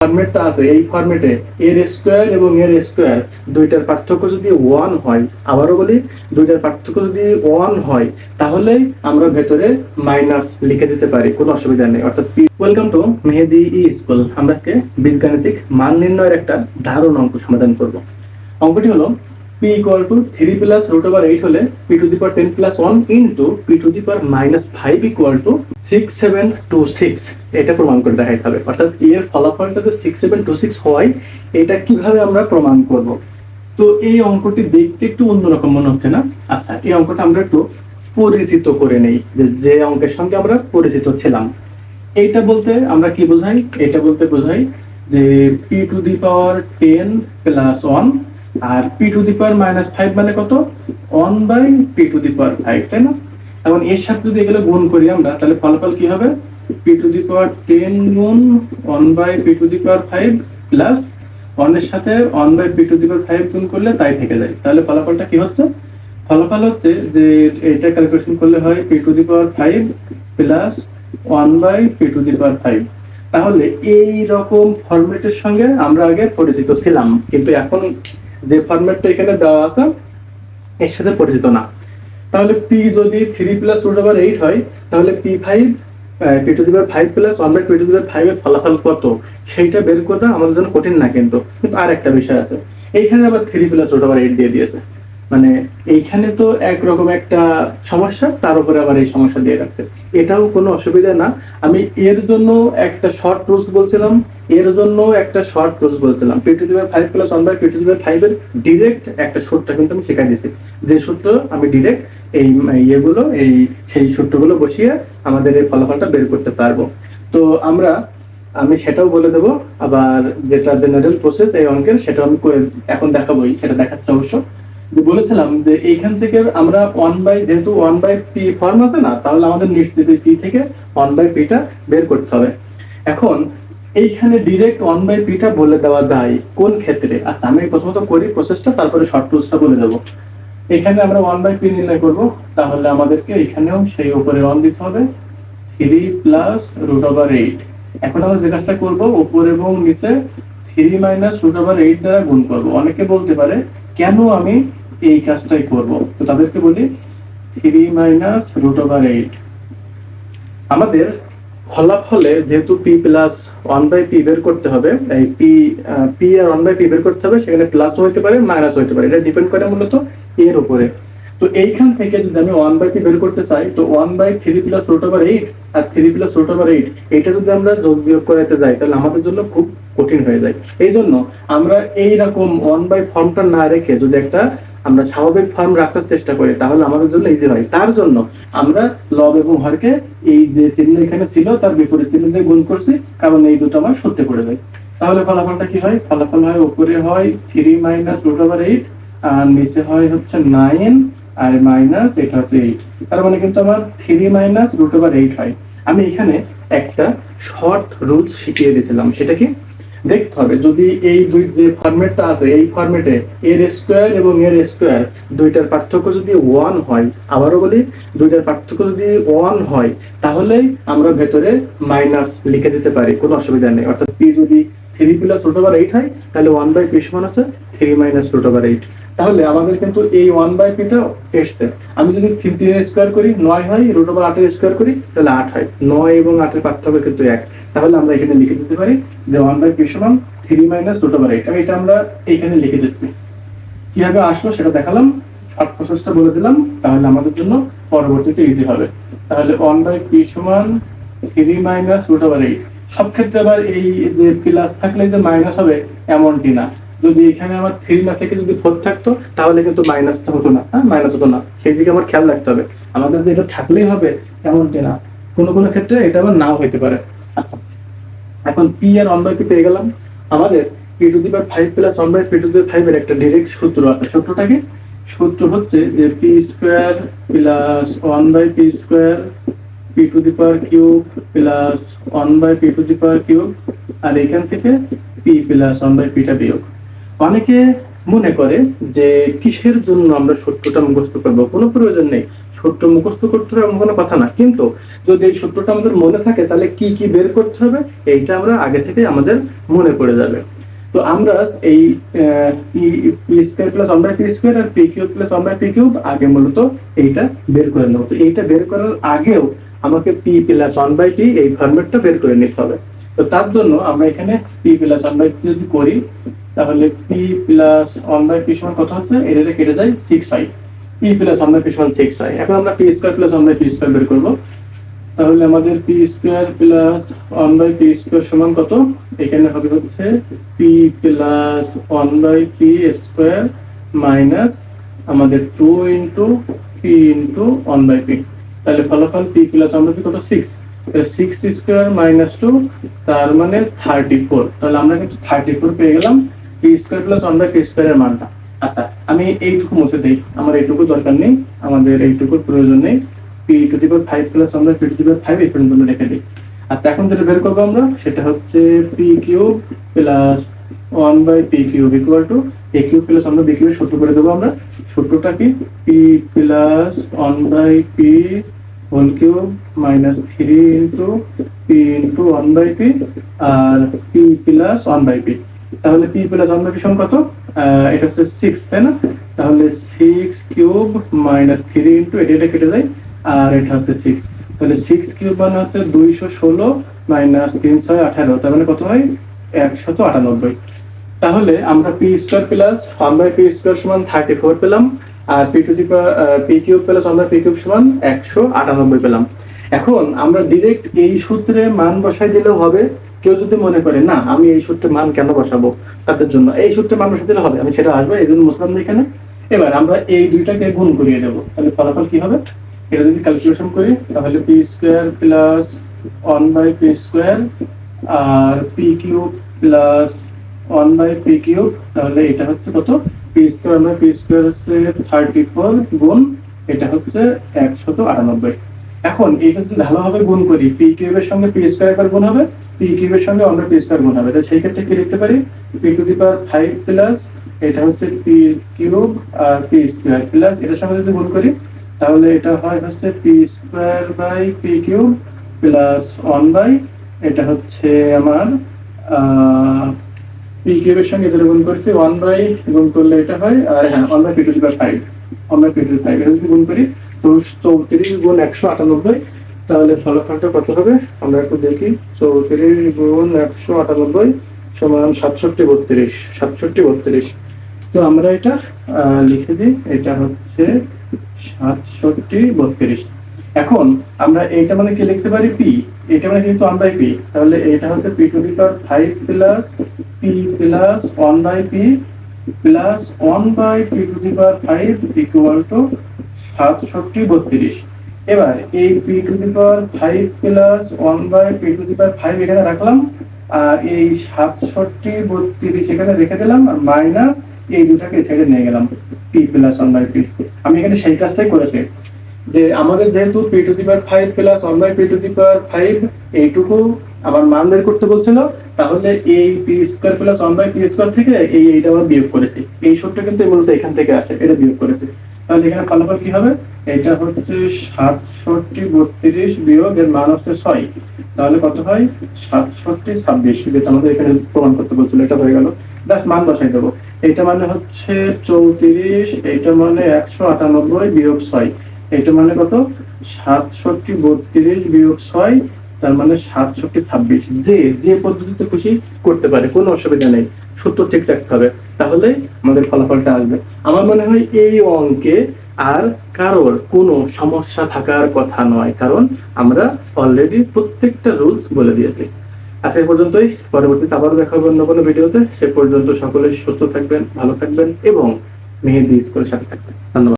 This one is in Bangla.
ফরম্যাটটা আছে, এই ফরম্যাটে এর স্কোয়ার এবং এর স্কোয়ার দুইটার পার্থক্য যদি ওয়ান হয়, আবারও বলি, দুইটার পার্থক্য যদি ওয়ান হয়, তাহলে আমরা ভেতরে মাইনাস লিখে দিতে পারি, কোনো অসুবিধা নেই। অর্থাৎ welcome to Mehedi e school আমরা আজকে বীজগাণিতিক মান নির্ণয়ের একটা দারুণ অঙ্ক সমাধান করব। অঙ্কটি হলো P equal to three plus root over eight হলে power ten plus one into P to the power minus five equal to six seven two six এটা প্রমাণ করে দেখাইতে হবে। অর্থাৎ এর ফলাফলটা যে সিক্স সেভেন টু সিক্স হয়, এটা কীভাবে আমরা প্রমাণ করব? তো এই অঙ্কটি দেখতে একটু অন্যরকম মনে হচ্ছে না? আচ্ছা এই অঙ্কটা আমরা একটু পরিচিত করে নেই, যে অঙ্কের সঙ্গে আমরা পরিচিত ছিলাম। এইটা বলতে আমরা কি বোঝাই? এটা বলতে বোঝাই যে P to the power ten plus one R P to the power minus five মানে কত? One by P to the power five তাই না? এখন এর সাথে যদি এগুলো গুণ করি আমরা, তাহলে ফলাফল কি হবে? P to the power ten গুণ one by P to the power five plus ওয়ানের সাথে one by P to the power five গুণ করলে তাই থেকে যায়। তাহলে ফলাফলটা কি হচ্ছে? ফলাফল হচ্ছে যে এটা ক্যালকুলেশন করলে হয় P to the power five plus one by P to the power five তাহলে এই রকম ফরম্যাটের সঙ্গে আমরা আগে পরিচিত ছিলাম, কিন্তু এখন যে ফরম্যাটটা এখানে দেওয়া আছে, এর সাথে পরিচিত না। তাহলে পি যদি three plus root over eight হয়, তাহলে P five P to the power five plus one by two to the power five এর ফলাফল কত? সেইটা বের করা আমাদের জন্য কঠিন না কিন্তু। কিন্তু আর একটা বিষয় আছে। এইখানে আবার three plus root over eight দিয়ে দিয়েছে। মানে এইখানে তো একরকম একটা সমস্যা, তার উপরে আবার এই সমস্যা দিয়ে রাখছে। এটাও কোনো অসুবিধা না। আমি এর জন্য একটা শর্ট রুলস বলছিলাম, এর জন্য একটা শর্ট রুলস বলছিলাম। P five plus one by P to the power five এর ডিরেক্ট একটা সূত্রটা কিন্তু আমি শেখাই দিয়েছি। যে সূত্র আমি ডিরেক্ট এই ইয়েগুলো, এই সেই সূত্রগুলো বসিয়ে আমাদের এই ফলাফলটা বের করতে পারব। তো আমরা, আমি সেটাও বলে দেব। আবার যেটা জেনারেল প্রসেস এই অঙ্কের সেটা আমি করে এখন দেখাবোই, সেটা দেখাচ্ছে অবশ্য। যে বলেছিলাম যে এইখান থেকে আমরা ওয়ান বাই যেহেতু ওয়ান বাই পি ফর্ম আছে না, তাহলে আমাদের নিশ্চিত পি থেকে ওয়ান বাই পিটা বের করতে হবে। এখন এইখানে ডিরেক্ট ওয়ান বাই পিটা বলে দেওয়া যায় কোন ক্ষেত্রে? আচ্ছা আমি প্রথমত করি প্রসেসটা তারপরে শর্ট টুলসটা বলে দেবো। এখানে আমরা ওয়ান বাই পি নির্ণয় করব, তাহলে আমাদেরকে এখানেও সেই উপরে ওয়ান দিতে হবে three plus root over eight এখন আমরা যে কাজটা করব, উপর এবং নিচে three minus root over eight দ্বারা গুণ করব। অনেকে বলতে পারে, কেন আমি এই কাজটাই করব। তো তাদেরকে বলি three minus root over eight. আমাদের ফলাফলে যেহেতু P plus one by P বের করতে হবে এই পি পি আর ওয়ান বাই পি বের করতে হবে, সেখানে প্লাস হইতে পারে, মাইনাস হইতে পারে। এটা ডিপেন্ড করে মূলত এর উপরে। তো এইখান থেকে যদি আমি ওয়ান বাই পি বের করতে চাই, তো one by three plus root over eight R three plus root over eight, এটা যদি আমরা যোগ বিয়োগ করাতে যাই, তাহলে আমাদের জন্য খুব কঠিন হয়ে যায়। এই জন্য আমরা এইরকম ওয়ান বাই ফর্মটা না রেখে যদি একটা আমরা স্বাভাবিক ফর্ম রাখার চেষ্টা করি, তাহলে আমাদের জন্য ইজি হয়। তার জন্য আমরা লব এবং হরকে এই যে চিহ্ন এখানে ছিল, তার বিপরীত চিহ্ন দিয়ে গুণ করছি, কারণ এই দুটো আমার সত্যি পড়ে যায় তাহলে ফলাফলটা কি হয়? ফলাফল হয় উপরে হয় three minus root over eight আর নিচে হয় হচ্ছে নাইন আর মাইনাস এটা হচ্ছে এইট তার মানে কিন্তু আমার three minus root over eight হয়। আমি এখানে একটা শর্ট রুলস শিখিয়ে দিয়েছিলাম। সেটা কি? দেখতে হবে। যদি এই দুই যে ফরম্যাটটা আছে, এই ফরম্যাটে এর স্কোয়ার এবং এর স্কোয়ার দুইটার পার্থক্য যদি ওয়ান হয়, আবারও বলি, দুইটার পার্থক্য যদি ওয়ান হয়, তাহলে আমরা ভেতরে মাইনাস লিখে দিতে পারি, কোনো অসুবিধা নেই। অর্থাৎ পি যদি three plus root over eight হয়, তাহলে ওয়ান বাই পি সমান আছে three minus root over eight তাহলে আমাদের কিন্তু এই ওয়ান বাই পিটা এসছে। আমি যদি তিন স্কোয়ার করি, নয় হয় রুট ওভার আটের স্কোয়ার করি, তাহলে আট হয়। নয় এবং আটের পার্থক্য কিন্তু এক। তাহলে আমরা এখানে লিখে দিতে পারি যে ওয়ান বাই পি সমান three minus root over eight এটা আমরা এইখানে লিখে দিচ্ছি। কীভাবে আসলো সেটা দেখালাম। শর্ট প্রসেসটা বলে দিলাম। তাহলে আমাদের জন্য পরবর্তীতে ইজি হবে। তাহলে ওয়ান বাই পি সমান three minus root over eight সব ক্ষেত্রে আবার এই যে প্লাস থাকলে যে মাইনাস হবে, এমনটি না। যদি এখানে আমার থ্রি না থেকে যদি ফোর থাকতো, তাহলে কিন্তু মাইনাসটা হতো না। হ্যাঁ মাইনাস হতো না। সেই দিকে আমার খেয়াল রাখতে হবে। আমাদের যে এটা থাকলেই হবে, এমনটি না। কোনো কোনো ক্ষেত্রে এটা আবার নাও হইতে পারে। আচ্ছা। এখন পি আর ওয়ান বাই পি পেয়ে গেলাম। আমাদের P to the power five plus one by P to the five এর একটা ডিরেক্ট সূত্র আছে। সূত্রটা কি সূত্র হচ্ছে যে P square plus one by P square P to the power cube plus one by P to the power cube আর এখান থেকে পি প্লাস ওয়ান বাই পিটা বিয়োগ। অনেকে মনে করে যে কিসের জন্য আমরা সূত্রটা মুখস্থ করব? কোনো প্রয়োজন নেই। সূত্র মুখস্থ করতে হবে এমন কোনো কথা না। কিন্তু যদি এই সূত্রটা আমাদের মনে থাকে, তাহলে কি কি বের করতে হবে? এইটা আমরা আগে থেকে আমাদের মনে পড়ে যাবে। তো আমরা এই plus by P square R P cube plus by P cube আগে মূলত এইটা বের করে নেব। তো এইটা বের করার আগেও আমাকে P plus one by P এই ফরম্যাটটা বের করে নিতে হবে। তো তার জন্য আমরা এখানে P plus one by P যদি করি, তাহলে P plus one by P সমান কত হচ্ছে? এটা কেটে যায় six five P plus by P সমান সিক্স ফাইভ এখন আমরা P square plus by P square বের করব। তাহলে আমাদের P square plus one by P square সমান কত? এখানে হবে হচ্ছে P plus one by P square minus আমাদের two into P into one by P তাহলে ফলাফল P plus one by P কত? Six six square minus two তার মানে থার্টি ফোর তাহলে আমরা কিন্তু থার্টি ফোর পেয়ে গেলাম। P square plus one by P স্কোয়ারের মানটা। আচ্ছা আমি এইটুকু মুছে দিই। আমার এইটুকু দরকার নেই, আমাদের এইটুকুর প্রয়োজন নেই। P to the power five plus আমরা P to the power five এই পর্যন্ত আমরা রেখে দিই। আচ্ছা এখন যেটা বের করব আমরা, সেটা হচ্ছে P cube plus one by P cube equal to A cube plus আমরা বি কিউব সূত্র করে দেবো আমরা। সূত্রটা কি? P plus one by P whole cube minus three into P into one by P R P plus one by P তাহলে P plus one by P সমান কত? এটা হচ্ছে সিক্স তাই না? তাহলে six cube minus three into এটা কেটে যায়, আর এটা হচ্ছে সিক্স তাহলে সিক্স কিউব মানে হচ্ছে দুইশো ষোলো মাইনাস তিন ছয় আঠারো, তার মানে কত হয়? একশত আটানব্বই। তাহলে আমরা P square plus one by P square সমান থার্টি ফোর পেলাম, আর P to the P cube plus one by P cube সমান একশো আটানব্বই পেলাম। এখন আমরা ডিরেক্ট এই সূত্রে মান বসাই দিলেও হবে। কেউ যদি মনে করে, না, আমি এই সূত্রে মান কেন বসাবো তাদের জন্য? এই সূত্রে মান দিলে হবে, আমি সেটা আসব, এই জন্য মুসলাম এখানে। এবার আমরা এই দুইটাকে গুণ করিয়ে দেবো। তাহলে ফলাফল কি হবে? এটা যদি ক্যালকুলেশন করি, তাহলে P square plus one by P square R P cube plus one by P cube তাহলে এটা হচ্ছে কত? P square by P square হচ্ছে থার্টি ফোর গুণ, এটা হচ্ছে একশত আটানব্বই। এখন এটা যদি ভালোভাবে গুণ করি পি কিউবের সঙ্গে পি স্কোয়ার একবার গুণ হবে পি কিউবের সঙ্গে বাই পি স্কোয়ার গুণ হবে। তো সেই ক্ষেত্রে কি লিখতে পারি? P to the power five plus এটা হচ্ছে পি কিউব আর পি স্কোয়ার প্লাস এটার সঙ্গে যদি গুণ করি, তাহলে এটা হয় হচ্ছে P square by P cube plus one by এটা হচ্ছে আমার পি কিউবের সঙ্গে এটা গুণ করেছি ওয়ান বাই গুণ করলে এটা হয়, আর হ্যাঁ one by P to the power five one by P to the five এটা যদি গুণ করি চৌত্রিশ গুণ একশো আটানব্বই তাহলে ফলাফলটা কত হবে? আমরা একটু দেখি। চৌত্রিশ গুণ একশো আটানব্বই সমান সাতষট্টি বত্রিশ সাতষট্টি বত্রিশ। তো আমরা এটা লিখে দিই। এটা হচ্ছে সাতষট্টি বত্রিশ। এখন আমরা এইটা মানে কি লিখতে পারি? পি এটা মানে কিন্তু ওয়ান বাই পি তাহলে এটা হচ্ছে P to the power five plus P plus one by P plus one by P to the power five equal to সাতষট্টি বত্রিশ। এবার এই P to the power five plus one by P to the power five এখানে রাখলাম, আর এই সাতষট্টি বত্রিশ এখানে রেখে দিলাম, আর মাইনাস এই দুটাকে ছেড়ে নিয়ে গেলাম P plus one by P আমি এখানে সেই কাজটাই করেছি, যে আমাদের যেহেতু P to the power five plus one by P to the power five এইটুকু আমার মান বের করতে বলছিল, তাহলে এই P square plus one by P square থেকে এই এইটা আমরা বিয়োগ করেছি। এই সূত্র কিন্তু মূলত এখান থেকে আসে, এটা বিয়োগ করেছে। তাহলে এখানে ফলাফল কি হবে? এটা হচ্ছে সাতষট্টি বত্রিশ বিয়োগ এর মান হচ্ছে ছয়। তাহলে কত হয়? সাতষট্টি ছাব্বিশ, যেটা আমাদের এখানে প্রমাণ করতে বলছিল, এটা হয়ে গেল। জাস্ট মান বসাই দেবো। এটা মানে হচ্ছে চৌত্রিশ, এটা মানে একশো আটানব্বই বিয়োগ ছয়। এটা মানে কত? সাতষট্টি বত্রিশ বিয়োগ ছয়, তার মানে সাতষট্টি ছাব্বিশ। যে যে পদ্ধতিতে খুশি করতে পারে, কোনো অসুবিধা নেই। সূত্র ঠিক রাখতে হবে। তাহলে আমাদের ফলাফলটা আসবে। আমার মনে হয় এই অঙ্কে আর কারোর কোনো সমস্যা থাকার কথা নয়, কারণ আমরা অলরেডি প্রত্যেকটা রুলস বলে দিয়েছি। এ পর্যন্তই। পরবর্তীতে আবারও দেখা হবে অন্য কোনো ভিডিওতে। সে পর্যন্ত সকলে সুস্থ থাকবেন, ভালো থাকবেন এবং মেহেদি স্কুলের সাথে থাকবেন। ধন্যবাদ।